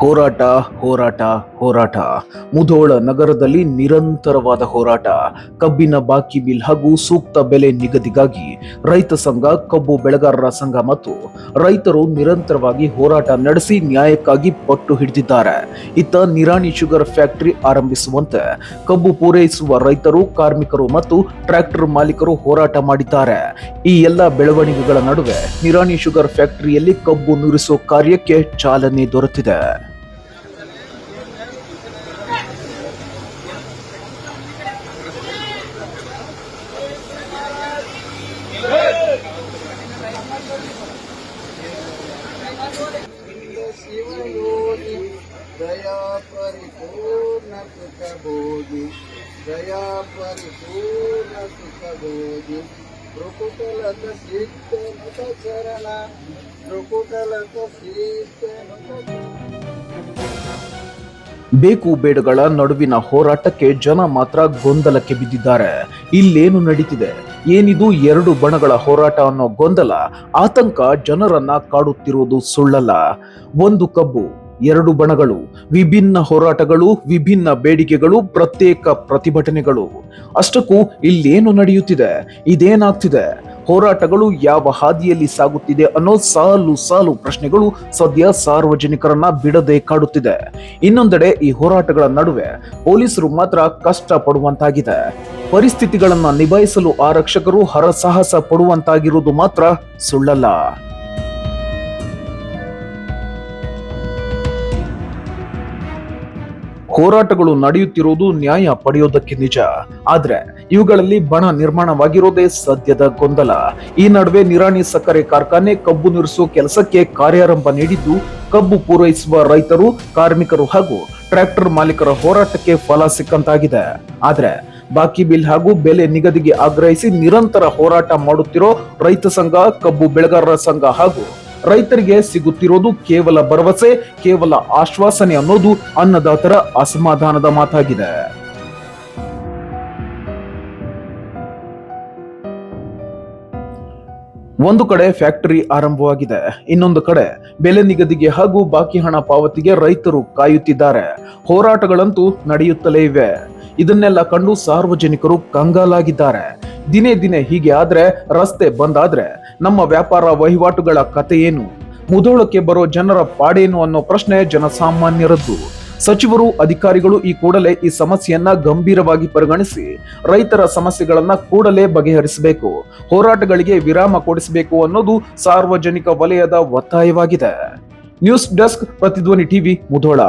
ಹೋರಾಟ ಹೋರಾಟ ಹೋರಾಟ. ಮುಧೋಳ ನಗರದಲ್ಲಿ ನಿರಂತರವಾದ ಹೋರಾಟ. ಕಬ್ಬಿನ ಬಾಕಿ ಬಿಲ್ ಹಾಗೂ ಸೂಕ್ತ ಬೆಲೆ ನಿಗದಿಗಾಗಿ ರೈತ ಸಂಘ, ಕಬ್ಬು ಬೆಳೆಗಾರರ ಸಂಘ ಮತ್ತು ರೈತರು ನಿರಂತರವಾಗಿ ಹೋರಾಟ ನಡೆಸಿ ನ್ಯಾಯಕ್ಕಾಗಿ ಪಟ್ಟು ಹಿಡಿದಿದ್ದಾರೆ. ಇತ್ತ ನಿರಾಣಿ ಶುಗರ್ ಫ್ಯಾಕ್ಟರಿ ಆರಂಭಿಸುವಂತೆ ಕಬ್ಬು ಪೂರೈಸುವ ರೈತರು, ಕಾರ್ಮಿಕರು ಮತ್ತು ಟ್ರ್ಯಾಕ್ಟರ್ ಮಾಲೀಕರು ಹೋರಾಟ ಮಾಡಿದ್ದಾರೆ. ಈ ಎಲ್ಲ ಬೆಳವಣಿಗೆಗಳ ನಡುವೆ ನಿರಾಣಿ ಶುಗರ್ ಫ್ಯಾಕ್ಟರಿಯಲ್ಲಿ ಕಬ್ಬು ನುರಿಸೋ ಕಾರ್ಯಕ್ಕೆ ಚಾಲನೆ ದೊರೆತಿದೆ. शिवयोनि दया परिपूर्ण सुखभोगि दया परिपूर्ण सुखभोगि। भ्रुकुटलत सीतेनुत चरण भ्रुकुटलत सीतेनुत ಬೇಕು ಬೇಡಗಳ ನಡುವಿನ ಹೋರಾಟಕ್ಕೆ ಜನ ಮಾತ್ರ ಗೊಂದಲಕ್ಕೆ ಬಿದ್ದಿದ್ದಾರೆ. ಇಲ್ಲೇನು ನಡೀತಿದೆ? ಏನಿದು ಎರಡು ಬಣಗಳ ಹೋರಾಟ ಅನ್ನೋ ಗೊಂದಲ? ಆತಂಕ ಜನರನ್ನ ಕಾಡುತ್ತಿರುವುದು ಸುಳ್ಳಲ್ಲ. ಒಂದು ಕಬ್ಬು, ಎರಡು ಬಣಗಳು, ವಿಭಿನ್ನ ಹೋರಾಟಗಳು, ವಿಭಿನ್ನ ಬೇಡಿಕೆಗಳು, ಪ್ರತ್ಯೇಕ ಪ್ರತಿಭಟನೆಗಳು. ಅಷ್ಟಕ್ಕೂ ಇಲ್ಲೇನು ನಡೆಯುತ್ತಿದೆ? ಇದೇನಾಗ್ತಿದೆ? ಹೋರಾಟಗಳು ಯಾವ ಹಾದಿಯಲ್ಲಿ ಸಾಗುತ್ತಿದೆ ಅನ್ನೋ ಸಾಲು ಸಾಲು ಪ್ರಶ್ನೆಗಳು ಸದ್ಯ ಸಾರ್ವಜನಿಕರನ್ನ ಬಿಡದೆ ಕಾಡುತ್ತಿದೆ. ಇನ್ನೊಂದೆಡೆ ಈ ಹೋರಾಟಗಳ ನಡುವೆ ಪೊಲೀಸರು ಮಾತ್ರ ಕಷ್ಟ ಪಡುವಂತಾಗಿದೆ ಪರಿಸ್ಥಿತಿಗಳನ್ನ ನಿಭಾಯಿಸಲು ಆರಕ್ಷಕರು ಹರಸಾಹಸ ಪಡುವಂತಾಗಿರುವುದು ಮಾತ್ರ ಸುಳ್ಳಲ್ಲ. ಹೋರಾಟಗಳು ನಡೆಯುತ್ತಿರುವುದು ನ್ಯಾಯ ಪಡೆಯೋದಕ್ಕೆ ನಿಜ. ಆದ್ರೆ ಇವುಗಳಲ್ಲಿ ಬಣ ನಿರ್ಮಾಣವಾಗಿರೋದೇ ಸದ್ಯದ ಗೊಂದಲ. ಈ ನಡುವೆ ನಿರಾಣಿ ಸಕ್ಕರೆ ಕಾರ್ಖಾನೆ ಕಬ್ಬು ನಿರ್ಸೋ ಕೆಲಸಕ್ಕೆ ಕಾರ್ಯಾರಂಭ ನೀಡಿದ್ದು, ಕಬ್ಬು ಪೂರೈಸುವ ರೈತರು, ಕಾರ್ಮಿಕರು ಹಾಗೂ ಟ್ರ್ಯಾಕ್ಟರ್ ಮಾಲೀಕರ ಹೋರಾಟಕ್ಕೆ ಫಲ ಸಿಕ್ಕಂತಾಗಿದೆ. ಆದ್ರೆ ಬಾಕಿ ಬಿಲ್ ಹಾಗೂ ಬೆಲೆ ನಿಗದಿಗೆ ಆಗ್ರಹಿಸಿ ನಿರಂತರ ಹೋರಾಟ ಮಾಡುತ್ತಿರೋ ರೈತ ಸಂಘ, ಕಬ್ಬು ಬೆಳೆಗಾರರ ಸಂಘ ಹಾಗೂ ರೈತರಿಗೆ ಸಿಗುತ್ತಿರೋದು ಕೇವಲ ಭರವಸೆ, ಕೇವಲ ಆಶ್ವಾಸನೆ ಅನ್ನೋದು ಅನ್ನದಾತರ ಅಸಮಾಧಾನದ ಮಾತಾಗಿದೆ. ಒಂದು ಕಡೆ ಫ್ಯಾಕ್ಟರಿ ಆರಂಭವಾಗಿದೆ, ಇನ್ನೊಂದು ಕಡೆ ಬೆಲೆ ನಿಗದಿಗೆ ಹಾಗೂ ಬಾಕಿ ಹಣ ಪಾವತಿಗೆ ರೈತರು ಕಾಯುತ್ತಿದ್ದಾರೆ. ಹೋರಾಟಗಳಂತೂ ನಡೆಯುತ್ತಲೇ ಇವೆ. ಇದನ್ನೆಲ್ಲ ಕಂಡು ಸಾರ್ವಜನಿಕರು ಕಂಗಾಲಾಗಿದ್ದಾರೆ. ದಿನೇ ದಿನೇ ಹೀಗೆ ಆದ್ರೆ ರಸ್ತೆ ಬಂದ್ ಆದ್ರೆ ನಮ್ಮ ವ್ಯಾಪಾರ ವಹಿವಾಟುಗಳ ಕತೆ ಏನು? ಮುಧೋಳಕ್ಕೆ ಬರೋ ಜನರ ಪಾಡೇನು ಅನ್ನೋ ಪ್ರಶ್ನೆ ಜನಸಾಮಾನ್ಯರದ್ದು. ಸಚಿವರು, ಅಧಿಕಾರಿಗಳು ಈ ಕೂಡಲೇ ಈ ಸಮಸ್ಯೆಯನ್ನ ಗಂಭೀರವಾಗಿ ಪರಿಗಣಿಸಿ ರೈತರ ಸಮಸ್ಯೆಗಳನ್ನ ಕೂಡಲೇ ಬಗೆಹರಿಸಬೇಕು. ಹೋರಾಟಗಳಿಗೆ ವಿರಾಮ ಕೊಡಿಸಬೇಕು ಅನ್ನೋದು ಸಾರ್ವಜನಿಕ ವಲಯದ ಒತ್ತಾಯವಾಗಿದೆ. News desk Prathidhwani TV, Mudhol.